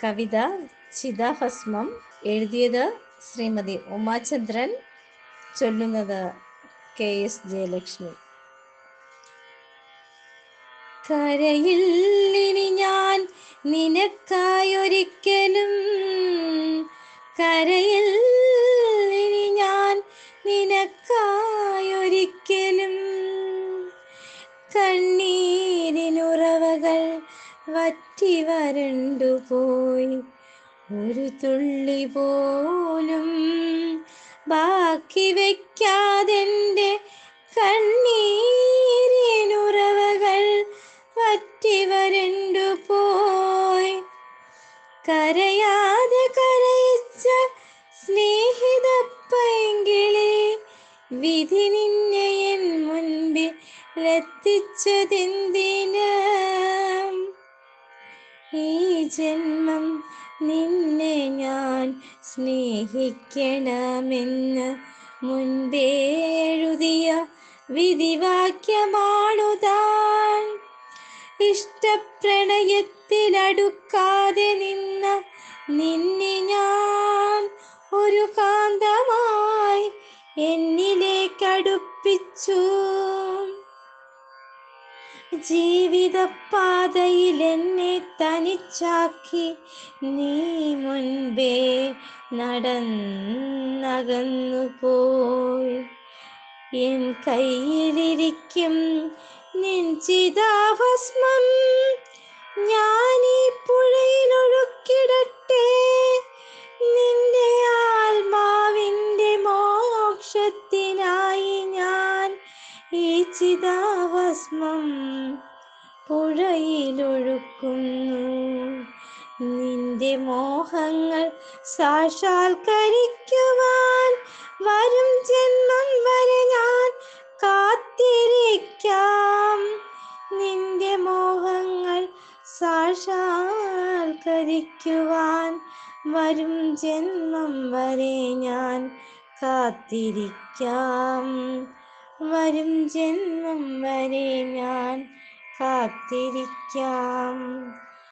കവിത ചിതാഭസ്മം എഴുതിയത് ശ്രീമതി ഉമാചന്ദ്രൻ ചൊല്ലുന്നത് കെ എസ് ജയലക്ഷ്മി. കരയിൽ ഇനി ഞാൻ നിനക്കായൊരിക്കലും കരയിൽ ഇനി ഞാൻ നിനക്കായൊരിക്കലും കണ്ണീരിനുറവകൾ വറ്റി വരണ്ടു പോയി. ഒരു തുള്ളി പോലും ബാക്കി വയ്ക്കാതെന്റെ കണ്ണീരിനുറവകൾ വറ്റി വരണ്ടു പോയി. കരയാതെ കരയിച്ച സ്നേഹിതപ്പെങ്കിളി വിധി നിന്നെ മുൻപിൽ എത്തിച്ചതെന്തിന്? ഈ ജന്മം നിന്നെ ഞാൻ സ്നേഹിക്കണമെന്ന് മുൻപേ എഴുതിയ വിധിവാക്യമാണുതാൻ. ഇഷ്ടപ്രണയത്തിലടുക്കാതെ നിന്ന നിന്നെ ഞാൻ ഒരു കാന്തമായി എന്നിലേക്കടുപ്പിച്ചു. ജീവിതപാതയിൽ എന്നെ തനിച്ചാക്കി നീ മുൻപേ നടന്നകന്നു പോയി എൻ കയ്യിലിരിക്കും നിൻ ചിതാഭസ്മം ഞാൻ ഈ പുഴയിലൊഴുക്കിടട്ടെ. നിന്റെ ആത്മാവിന്റെ മോക്ഷത്തിനായി ഞാൻ ഈ ചിതാഭസ്മം പുഴയിലൊഴുക്കുന്നു. നിന്റെ മോഹങ്ങൾ സാക്ഷാത്കരിക്കുവാൻ വരും ജന്മം വരെ ഞാൻ കാത്തിരിക്കാം. നിന്റെ മോഹങ്ങൾ സാക്ഷാത്കരിക്കുവാൻ വരും ജന്മം വരെ ഞാൻ കാത്തിരിക്കാം. വരും ജന്മം വരെ ഞാൻ കാത്തിരിക്കാം.